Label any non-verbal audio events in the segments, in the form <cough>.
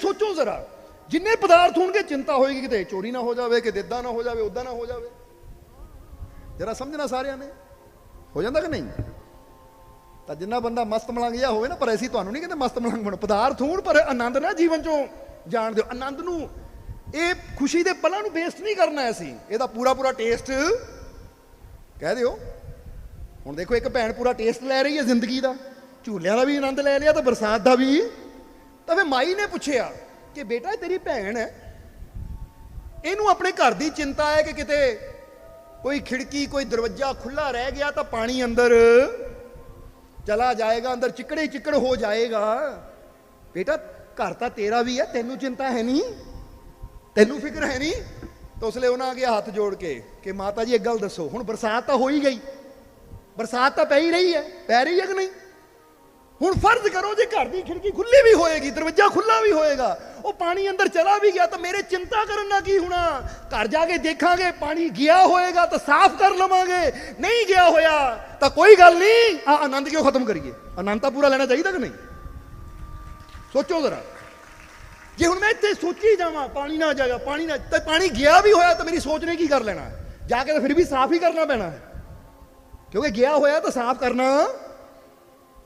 ਸੋਚੋ ਜ਼ਰਾ, ਜਿੰਨੇ ਪਦਾਰਥ ਹੋਣਗੇ, ਚਿੰਤਾ ਹੋਏਗੀ ਕਿਤੇ, ਚੋਰੀ ਨਾ ਹੋ ਜਾਵੇ, ਕਿਤੇ ਇਦਾਂ ਨਾ ਹੋ ਜਾਵੇ ਉਦਾਂ ਨਾ ਹੋ ਜਾਵੇ। ਜਰਾ ਸਮਝਣਾ ਸਾਰਿਆਂ ਨੇ? ਹੋ ਜਾਂਦਾ ਕਿ ਨਹੀਂ? ਤਾਂ ਜਿੰਨਾ ਬੰਦਾ ਮਸਤ ਮਲੰਗ ਜਿਹਾ ਹੋਵੇ ਨਾ, ਪਰ ਅਸੀਂ ਤੁਹਾਨੂੰ ਨਹੀਂ ਕਹਿੰਦੇ ਮਸਤ ਮਲੰਗ ਬਣੋ। ਪਦਾਰਥ ਹੋਣ, ਪਰ ਆਨੰਦ ਨਾ ਜੀਵਨ ਚੋਂ ਜਾਣ ਦਿਓ। ਆਨੰਦ ਨੂੰ, ਇਹ ਖੁਸ਼ੀ ਦੇ ਪਲਾਂ ਨੂੰ ਵੇਸਟ ਨਹੀਂ ਕਰਨਾ ਅਸੀਂ। ਇਹਦਾ ਪੂਰਾ ਪੂਰਾ ਟੇਸਟ ਕਹਿ ਦਿਓ। ਹੁਣ ਦੇਖੋ, ਇੱਕ ਭੈਣ ਪੂਰਾ ਟੇਸਟ ਲੈ ਰਹੀ ਹੈ ਜ਼ਿੰਦਗੀ ਦਾ। ਝੂਲਿਆਂ ਦਾ ਵੀ ਆਨੰਦ ਲੈ ਲਿਆ ਤਾਂ ਬਰਸਾਤ ਦਾ ਵੀ ਤਾਂ ਫਿਰ ਮਾਈ ਨੇ ਪੁੱਛਿਆ ਕਿ ਬੇਟਾ, ਇਹ ਤੇਰੀ ਭੈਣ ਹੈ। ਇਹਨੂੰ ਆਪਣੇ ਘਰ ਦੀ ਚਿੰਤਾ ਹੈ ਕਿ ਕਿਤੇ ਕੋਈ ਖਿੜਕੀ, ਕੋਈ ਦਰਵਾਜ਼ਾ ਖੁੱਲਾ ਰਹਿ ਗਿਆ ਤਾਂ ਪਾਣੀ ਅੰਦਰ ਚਲਾ ਜਾਏਗਾ, ਅੰਦਰ ਚਿੱਕੜੇ ਚਿੱਕੜ ਹੋ ਜਾਏਗਾ। ਬੇਟਾ, ਘਰ ਤਾਂ ਤੇਰਾ ਵੀ ਹੈ, ਤੈਨੂੰ ਚਿੰਤਾ ਹੈ ਨਹੀਂ? ਤੈਨੂੰ ਫਿਕਰ ਹੈ ਨਹੀਂ? ਤਾਂ ਉਸ ਲਈ ਉਹਨਾਂ ਅੱਗੇ ਹੱਥ ਜੋੜ ਕੇ ਕਿ ਮਾਤਾ ਜੀ, ਇੱਕ ਗੱਲ ਦੱਸੋ, ਹੁਣ ਬਰਸਾਤ ਤਾਂ ਹੋ ਹੀ ਗਈ। ਬਰਸਾਤ ਤਾਂ ਪੈ ਹੀ ਰਹੀ ਹੈ, ਪੈ ਰਹੀ ਹੈ ਕਿ ਨਹੀਂ? ਹੁਣ ਫਰਜ਼ ਕਰੋ ਜੇ ਘਰ ਦੀ ਖਿੜਕੀ ਖੁੱਲੀ ਵੀ ਹੋਏਗੀ, ਦਰਵਾਜ਼ਾ ਖੁੱਲਾ ਵੀ ਹੋਏਗਾ, ਉਹ ਪਾਣੀ ਅੰਦਰ ਚਲਾ ਵੀ ਗਿਆ ਤਾਂ ਮੇਰੇ ਚਿੰਤਾ ਕਰਨ ਨਾਲ ਕੀ ਹੋਣਾ? ਘਰ ਜਾ ਕੇ ਦੇਖਾਂਗੇ, ਪਾਣੀ ਗਿਆ ਹੋਏਗਾ ਤਾਂ ਸਾਫ਼ ਕਰ ਲਵਾਂਗੇ, ਨਹੀਂ ਗਿਆ ਹੋਇਆ ਤਾਂ ਕੋਈ ਗੱਲ ਨਹੀਂ। ਆ ਆਨੰਦ ਕਿਉਂ ਖਤਮ ਕਰੀਏ? ਆਨੰਦ ਤਾਂ ਪੂਰਾ ਲੈਣਾ ਚਾਹੀਦਾ ਕਿ ਨਹੀਂ? ਸੋਚੋ ਜ਼ਰਾ। ਜੇ ਹੁਣ ਮੈਂ ਇੱਥੇ ਸੋਚੀ ਜਾਵਾਂ, ਪਾਣੀ ਨਾ ਜਾਏਗਾ ਪਾਣੀ ਨਾ ਤੇ ਪਾਣੀ ਗਿਆ ਵੀ ਹੋਇਆ ਤਾਂ ਮੇਰੀ ਸੋਚ ਨੇ ਕੀ ਕਰ ਲੈਣਾ? ਜਾ ਕੇ ਤਾਂ ਫਿਰ ਵੀ ਸਾਫ਼ ਹੀ ਕਰਨਾ ਪੈਣਾ। ਹੈ ਕਿਉਂਕਿ ਗਿਆ ਹੋਇਆ ਤਾਂ ਸਾਫ਼ ਕਰਨਾ।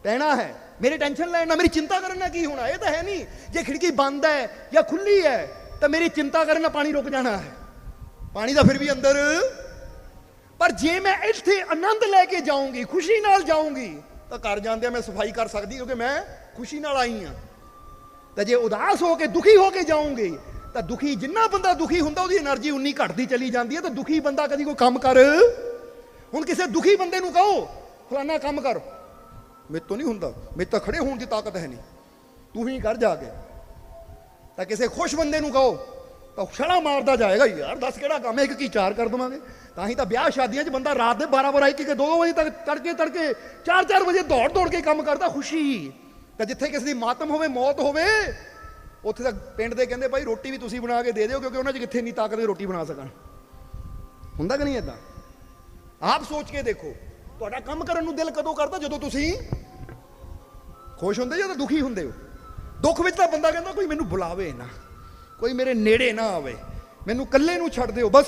ਪਹਿਣਾ ਹੈ। ਮੇਰੇ ਟੈਨਸ਼ਨ ਲੈਣ ਨਾਲ, ਮੇਰੀ ਚਿੰਤਾ ਕਰਨ ਨਾਲ ਕੀ ਹੋਣਾ? ਇਹ ਤਾਂ ਹੈ ਨਹੀਂ। ਜੇ ਖਿੜਕੀ ਬੰਦ ਹੈ ਜਾਂ ਖੁੱਲੀ ਹੈ, ਤਾਂ ਮੇਰੀ ਚਿੰਤਾ ਕਰਨ ਨਾਲ ਪਾਣੀ ਰੁਕ ਜਾਣਾ ਹੈ। ਪਾਣੀ ਦਾ ਫਿਰ ਵੀ ਅੰਦਰ। ਪਰ ਜੇ ਮੈਂ ਇੱਥੇ ਆਨੰਦ ਲੈ ਕੇ ਜਾਊਂਗੀ, ਖੁਸ਼ੀ ਨਾਲ ਜਾਊਂਗੀ, ਤਾਂ ਘਰ ਜਾਂਦਿਆਂ ਮੈਂ ਸਫ਼ਾਈ ਕਰ ਸਕਦੀ, ਕਿਉਂਕਿ ਮੈਂ ਖੁਸ਼ੀ ਨਾਲ ਆਈ ਹਾਂ। ਤਾਂ ਜੇ ਉਦਾਸ ਹੋ ਕੇ, ਦੁਖੀ ਹੋ ਕੇ ਜਾਊਂਗੀ, ਤਾਂ ਦੁਖੀ ਜਿੰਨਾ ਬੰਦਾ ਦੁਖੀ ਹੁੰਦਾ, ਉਹਦੀ એનર્ਜੀ ਉਨੀ ਘਟਦੀ ਚਲੀ ਜਾਂਦੀ ਹੈ। ਤਾਂ ਦੁਖੀ ਬੰਦਾ ਕਦੀ ਕੋਈ ਕੰਮ ਕਰ। ਹੁਣ ਕਿਸੇ ਦੁਖੀ ਬੰਦੇ ਨੂੰ ਕਹੋ ਫਲਾਣਾ ਕੰਮ ਕਰ। ਮੇਰੇ ਤੋਂ ਨਹੀਂ ਹੁੰਦਾ। ਮੇਰੇ ਤਾਂ ਖੜੇ ਹੋਣ ਦੀ ਤਾਕਤ ਹੈ ਨਹੀਂ। ਤੂੰ ਹੀ ਕਰ ਜਾ ਕੇ। ਤਾਂ ਕਿਸੇ ਖੁਸ਼ ਬੰਦੇ ਨੂੰ ਕਹੋ, ਤਾਂ ਛੜਾ ਮਾਰਦਾ ਜਾਏਗਾ ਯਾਰ ਦੱਸ ਕਿਹੜਾ ਕੰਮ ਹੈ? ਇੱਕ ਕੀ ਚਾਰ ਕਰ ਦਵਾਂਗੇ? ਤਾਂ ਹੀ ਤਾਂ ਵਿਆਹ ਸ਼ਾਦੀਆਂ 'ਚ ਬੰਦਾ ਰਾਤ ਦੇ 12 12 1 1 2 ਵਜੇ ਤੱਕ ਤੜਕੇ ਤੜਕੇ 4 4 ਵਜੇ ਦੌੜ ਦੌੜ ਕੇ ਕੰਮ ਕਰਦਾ ਖੁਸ਼ੀ। ਤਾਂ ਜਿੱਥੇ ਕਿਸੇ ਦੀ ਮਾਤਮ ਹੋਵੇ, ਮੌਤ ਹੋਵੇ, ਉੱਥੇ ਤਾਂ ਪਿੰਡ ਦੇ ਕਹਿੰਦੇ ਭਾਈ ਰੋਟੀ ਵੀ ਤੁਸੀਂ ਬਣਾ ਕੇ ਦੇ ਦਿਓ ਕਿਉਂਕਿ ਉਹਨਾਂ 'ਚ ਕਿੱਥੇ ਨਹੀਂ ਤਾਕਤ ਦੇ ਰੋਟੀ ਬਣਾ ਸਕਣ। ਹੁੰਦਾ ਕਿ ਨਹੀਂ ਇਦਾਂ ਆਪ ਸੋਚ ਕੇ ਦੇਖੋ। ਤੁਹਾਡਾ ਕੰਮ ਕਰਨ ਨੂੰ ਦਿਲ ਕਦੋਂ ਕਰਦਾ? ਜਦੋਂ ਤੁਸੀਂ ਖੁਸ਼ ਹੁੰਦੇ ਜਾਂ ਤਾਂ ਦੁਖੀ ਹੁੰਦੇ ਹੋ? ਦੁੱਖ ਵਿੱਚ ਤਾਂ ਬੰਦਾ ਕਹਿੰਦਾ ਕੋਈ ਮੈਨੂੰ ਬੁਲਾਵੇ ਨਾ, ਕੋਈ ਮੇਰੇ ਨੇੜੇ ਨਾ ਆਵੇ। ਮੈਨੂੰ ਇਕੱਲੇ ਨੂੰ ਛੱਡ ਦਿਓ, ਬਸ।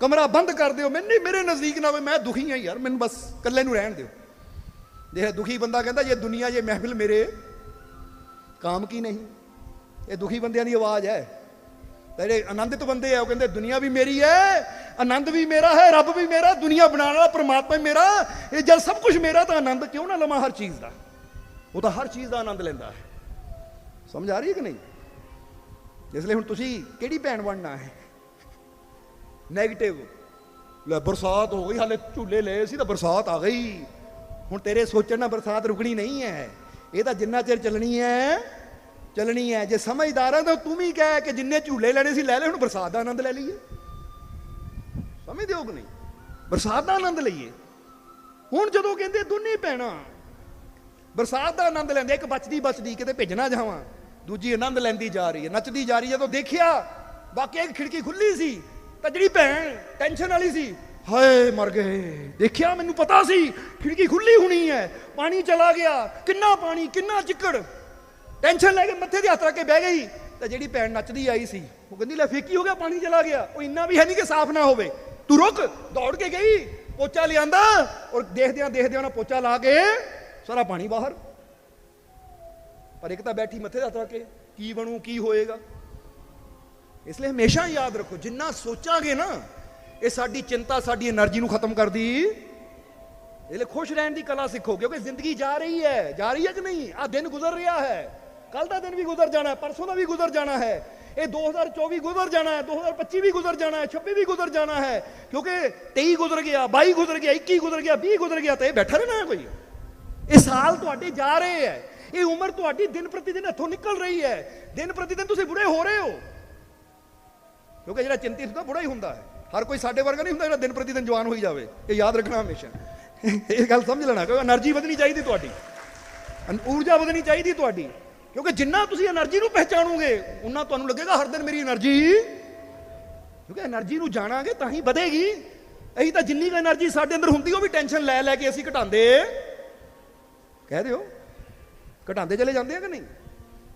ਕਮਰਾ ਬੰਦ ਕਰ ਦਿਓ। ਮੈਨੂੰ ਮੇਰੇ ਨਜ਼ਦੀਕ ਨਾ ਆਵੇ। ਮੈਂ ਦੁਖੀ ਹਾਂ ਯਾਰ, ਮੈਨੂੰ ਬਸ ਇਕੱਲੇ ਨੂੰ ਰਹਿਣ ਦਿਓ। ਜੇ ਦੁਖੀ ਬੰਦਾ ਕਹਿੰਦਾ, ਇਹ ਦੁਨੀਆ ਜੇ ਮਹਿਫਿਲ ਮੇਰੇ ਕਾਮ ਕੀ ਨਹੀਂ? ਇਹ ਦੁਖੀ ਬੰਦਿਆਂ ਦੀ ਆਵਾਜ਼ ਹੈ। ਤੇ ਜਿਹੜੇ ਆਨੰਦਿਤ ਬੰਦੇ ਆ, ਉਹ ਕਹਿੰਦੇ, ਦੁਨੀਆ ਵੀ ਮੇਰੀ ਹੈ ਆਨੰਦ ਵੀ ਮੇਰਾ ਹੈ, ਰੱਬ ਵੀ ਮੇਰਾ, ਦੁਨੀਆ ਬਣਾਉਣ ਵਾਲਾ ਪਰਮਾਤਮਾ ਮੇਰਾ। ਇਹ ਜਦ ਸਭ ਕੁਝ ਮੇਰਾ ਤਾਂ ਆਨੰਦ ਕਿਉਂ ਨਾ ਲਵਾਂ ਹਰ ਚੀਜ਼ ਦਾ? ਉਹ ਤਾਂ ਹਰ ਚੀਜ਼ ਦਾ ਆਨੰਦ ਲੈਂਦਾ ਹੈ। ਸਮਝ ਆ ਰਹੀ ਹੈ ਕਿ ਨਹੀਂ? ਇਸ ਲਈ ਹੁਣ ਤੁਸੀਂ ਕਿਹੜੀ ਭੈਣ ਬਣਨਾ ਹੈ? ਨੈਗੇਟਿਵ ਲੈ, ਬਰਸਾਤ ਹੋ ਗਈ, ਹਾਲੇ ਝੂਲੇ ਲਏ ਸੀ ਤਾਂ ਬਰਸਾਤ ਆ ਗਈ। ਹੁਣ ਤੇਰੇ ਸੋਚਣ ਨਾਲ ਬਰਸਾਤ ਰੁਕਣੀ ਨਹੀਂ ਹੈ। ਇਹ ਤਾਂ ਜਿੰਨਾ ਚਿਰ ਚੱਲਣੀ ਹੈ ਚੱਲਣੀ ਹੈ। ਜੇ ਸਮਝਦਾਰ ਹੈ ਤਾਂ ਤੂੰ ਵੀ ਕਹਿ ਕਿ ਜਿੰਨੇ ਝੂਲੇ ਲੈਣੇ ਸੀ, ਲੈ ਲੈ, ਹੁਣ ਬਰਸਾਤ ਦਾ ਆਨੰਦ ਲੈ ਲਈਏ। ਸਮਝਦੇ ਹੋ ਕਿ ਨਹੀਂ? ਬਰਸਾਤ ਦਾ ਆਨੰਦ ਲਈਏ। ਹੁਣ ਜਦੋਂ ਕਹਿੰਦੇ, ਦੋਨੇ ਭੈਣਾਂ ਬਰਸਾਤ ਦਾ ਆਨੰਦ ਲੈਂਦੇ ਇੱਕ ਬਚਦੀ ਬਚਦੀ ਕਿਤੇ ਭੇਜਣਾ ਜਾਵਾਂ। ਦੂਜੀ ਆਨੰਦ ਲੈਂਦੀ ਜਾ ਰਹੀ ਹੈ, ਨੱਚਦੀ ਜਾ ਰਹੀ ਹੈ। ਜਦੋਂ ਦੇਖਿਆ, ਵਾਕਿਆ ਇੱਕ ਖਿੜਕੀ ਖੁੱਲੀ ਸੀ, ਤਾਂ ਜਿਹੜੀ ਭੈਣ ਟੈਨਸ਼ਨ ਵਾਲੀ ਸੀ, ਹਾਏ ਮਰ ਗਏ। ਦੇਖਿਆ, ਮੈਨੂੰ ਪਤਾ ਸੀ, ਖਿੜਕੀ ਖੁੱਲੀ ਹੋਣੀ ਹੈ, ਪਾਣੀ ਚਲਾ ਗਿਆ, ਕਿੰਨਾ ਪਾਣੀ, ਕਿੰਨਾ ਚਿੱਕੜ। ਟੈਨਸ਼ਨ ਲੈ ਕੇ ਮੱਥੇ ਤੇ ਹੱਥ ਰੱਖ ਕੇ ਬਹਿ ਗਈ, ਤਾਂ ਜਿਹੜੀ ਭੈਣ ਨੱਚਦੀ ਆਈ ਸੀ, ਉਹ ਕਹਿੰਦੀ, ਲੈ ਫੇਕੀ ਹੋ ਗਿਆ, ਪਾਣੀ ਚਲਾ ਗਿਆ। ਉਹ ਇੰਨਾ ਵੀ ਹੈ ਨਹੀਂ ਕਿ ਸਾਫ਼ ਨਾ ਹੋਵੇ। ਤੂੰ ਰੁਕ, ਦੌੜ ਕੇ ਗਈ, ਪੋਚਾ ਲਿਆਂਦਾ। ਔਰ ਦੇਖਦਿਆਂ ਦੇਖਦਿਆਂ ਉਹਨਾਂ ਪੋਚਾ ਲਾ ਕੇ ਸਾਰਾ ਪਾਣੀ ਬਾਹਰ। ਪਰ ਇੱਕ ਤਾਂ ਬੈਠੀ ਮੱਥੇ ਦਾ ਤਰਕੇ ਕੀ ਬਣੂ, ਕੀ ਹੋਏਗਾ? ਇਸ ਲਈ ਹਮੇਸ਼ਾ ਯਾਦ ਰੱਖੋ, ਜਿੰਨਾ ਸੋਚਾਂਗੇ ਨਾ, ਇਹ ਸਾਡੀ ਚਿੰਤਾ, ਸਾਡੀ એનર્ਜੀ ਨੂੰ ਖਤਮ ਕਰਦੀ। ਇਹ ਲਈ ਖੁਸ਼ ਰਹਿਣ ਦੀ ਕਲਾ ਸਿੱਖੋ, ਕਿਉਂਕਿ ਜ਼ਿੰਦਗੀ ਜਾ ਰਹੀ ਹੈ। ਜਾ ਰਹੀ ਹੈ ਕਿ ਨਹੀਂ? ਆ ਦਿਨ ਗੁਜ਼ਰ ਰਿਹਾ ਹੈ। ਕੱਲ ਦਾ ਦਿਨ ਵੀ ਗੁਜ਼ਰ ਜਾਣਾ ਹੈ, ਪਰਸੋਂ ਦਾ ਵੀ ਗੁਜ਼ਰ ਜਾਣਾ ਹੈ। ਇਹ 2024 ਗੁਜ਼ਰ ਜਾਣਾ ਹੈ 2025 ਵੀ ਗੁਜ਼ਰ ਜਾਣਾ ਹੈ 26 ਵੀ ਗੁਜ਼ਰ ਜਾਣਾ ਹੈ। ਕਿਉਂਕਿ 23 ਗੁਜ਼ਰ ਗਿਆ 22 ਗੁਜ਼ਰ ਗਿਆ 21 ਗੁਜ਼ਰ ਗਿਆ 20 ਗੁਜ਼ਰ ਗਿਆ ਤੇ ਬੈਠਾ ਰਹਿਣਾ ਕੋਈ। ਇਹ ਸਾਲ ਤੁਹਾਡੇ ਜਾ ਰਹੇ ਹੈ। ਇਹ ਉਮਰ ਤੁਹਾਡੀ ਦਿਨ ਪ੍ਰਤੀ ਦਿਨ ਹੱਥੋਂ ਨਿਕਲ ਰਹੀ ਹੈ। ਦਿਨ ਪ੍ਰਤੀ ਦਿਨ ਤੁਸੀਂ ਬੁੜੇ ਹੋ ਰਹੇ ਹੋ। ਕਿਉਂਕਿ ਜਿਹੜਾ ਚਿੰਤਿਤ ਹੁੰਦਾ, ਬੁੜਾ ਹੀ ਹੁੰਦਾ ਹੈ। ਹਰ ਕੋਈ ਸਾਡੇ ਵਰਗਾ ਨਹੀਂ ਹੁੰਦਾ ਜਿਹੜਾ ਦਿਨ ਪ੍ਰਤੀ ਦਿਨ ਜਵਾਨ ਹੋਈ ਜਾਵੇ। ਇਹ ਯਾਦ ਰੱਖਣਾ ਹਮੇਸ਼ਾ। ਇਹ ਗੱਲ ਸਮਝ ਲੈਣਾ, ਕਿਉਂਕਿ એનર્ਜੀ ਵਧਣੀ ਚਾਹੀਦੀ ਤੁਹਾਡੀ। ਊਰਜਾ ਵਧਣੀ ਚਾਹੀਦੀ ਤੁਹਾਡੀ। ਕਿਉਂਕਿ ਜਿੰਨਾ ਤੁਸੀਂ એનર્ਜੀ ਨੂੰ ਪਹਿਚਾਣੋਗੇ, ਉਨਾ ਤੁਹਾਨੂੰ ਲੱਗੇਗਾ ਹਰ ਦਿਨ ਮੇਰੀ એનર્ਜੀ। ਕਿਉਂਕਿ એનર્ਜੀ ਨੂੰ ਜਾਣਾਂਗੇ ਤਾਂ ਹੀ ਵਧੇਗੀ। ਇਹੀ ਤਾਂ ਜਿੰਨੀ ਕੁ એનર્ਜੀ ਸਾਡੇ ਅੰਦਰ ਹੁੰਦੀ, ਉਹ ਵੀ ਟੈਨਸ਼ਨ ਲੈ ਲੈ ਕੇ ਅਸੀਂ ਘਟਾਉਂਦੇ। ਕਹਿ ਦਿਓ, ਘਟਾਉਂਦੇ ਚਲੇ ਜਾਂਦੇ ਆ ਕਿ ਨਹੀਂ?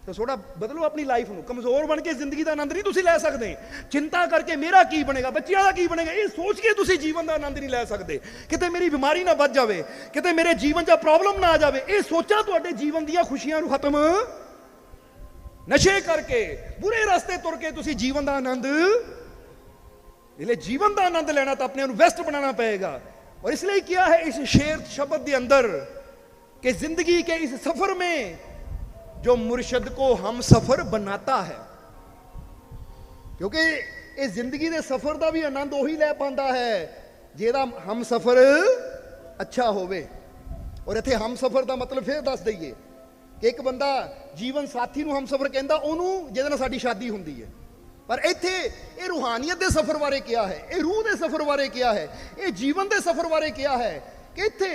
ਤਾਂ ਥੋੜਾ ਬਦਲੋ ਆਪਣੀ ਲਾਈਫ ਨੂੰ। ਕਮਜ਼ੋਰ ਬਣ ਕੇ ਜ਼ਿੰਦਗੀ ਦਾ ਆਨੰਦ ਨਹੀਂ ਤੁਸੀਂ ਲੈ ਸਕਦੇ। ਚਿੰਤਾ ਕਰਕੇ ਮੇਰਾ ਕੀ ਬਣੇਗਾ, ਬੱਚਿਆਂ ਦਾ ਕੀ ਬਣੇਗਾ? ਇਹ ਸੋਚ ਕੇ ਤੁਸੀਂ ਜੀਵਨ ਦਾ ਆਨੰਦ ਨਹੀਂ ਲੈ ਸਕਦੇ। ਕਿਤੇ ਮੇਰੀ ਬਿਮਾਰੀ ਨਾ ਵੱਧ ਜਾਵੇ, ਕਿਤੇ ਮੇਰੇ ਜੀਵਨ 'ਚ ਪ੍ਰੋਬਲਮ ਨਾ ਆ ਜਾਵੇ, ਇਹ ਸੋਚਾ ਤੁਹਾਡੇ ਜੀਵਨ ਦੀਆਂ ਖੁਸ਼ੀਆਂ ਨੂੰ ਖਤਮ। ਨਸ਼ੇ ਕਰਕੇ, ਬੁਰੇ ਰਸਤੇ ਤੁਰ ਕੇ ਤੁਸੀਂ ਜੀਵਨ ਦਾ ਆਨੰਦ ਇਸ ਜੀਵਨ ਦਾ ਆਨੰਦ ਲੈਣਾ ਤਾਂ ਆਪਣੇ ਨੂੰ ਵੈਸਟ ਬਣਾਉਣਾ ਪਏਗਾ। ਔਰ ਇਸ ਲਈ ਕਿਹਾ ਹੈ, ਇਸ ਸ਼ੇਰ ਸ਼ਬਦ ਦੇ ਅੰਦਰ कि जिंदगी के इस सफर में जो मुर्शद को हम सफर बनाता है ਕਿਉਂਕਿ ਇਹ ਜ਼ਿੰਦਗੀ ਦੇ ਸਫ਼ਰ ਦਾ ਵੀ ਆਨੰਦ ਉਹੀ ਲੈ ਪਾਉਂਦਾ ਹੈ ਜਿਹਦਾ ਹਮ ਸਫ਼ਰ ਅੱਛਾ ਹੋਵੇ ਔਰ ਇੱਥੇ ਹਮ ਸਫ਼ਰ ਦਾ ਮਤਲਬ ਫੇਰ ਦੱਸ ਦਈਏ ਕਿ ਇੱਕ ਬੰਦਾ ਜੀਵਨ ਸਾਥੀ ਨੂੰ ਹਮ ਸਫ਼ਰ ਕਹਿੰਦਾ ਉਹਨੂੰ ਜਿਹਦੇ ਨਾਲ ਸਾਡੀ ਸ਼ਾਦੀ ਹੁੰਦੀ ਹੈ ਪਰ ਇੱਥੇ ਇਹ ਰੂਹਾਨੀਅਤ ਦੇ ਸਫ਼ਰ ਬਾਰੇ ਕਿਹਾ ਹੈ ਇਹ ਰੂਹ ਦੇ ਸਫ਼ਰ ਬਾਰੇ ਕਿਹਾ ਹੈ ਇਹ ਜੀਵਨ ਦੇ ਸਫ਼ਰ ਬਾਰੇ ਕਿਹਾ ਹੈ ਕਿ ਇੱਥੇ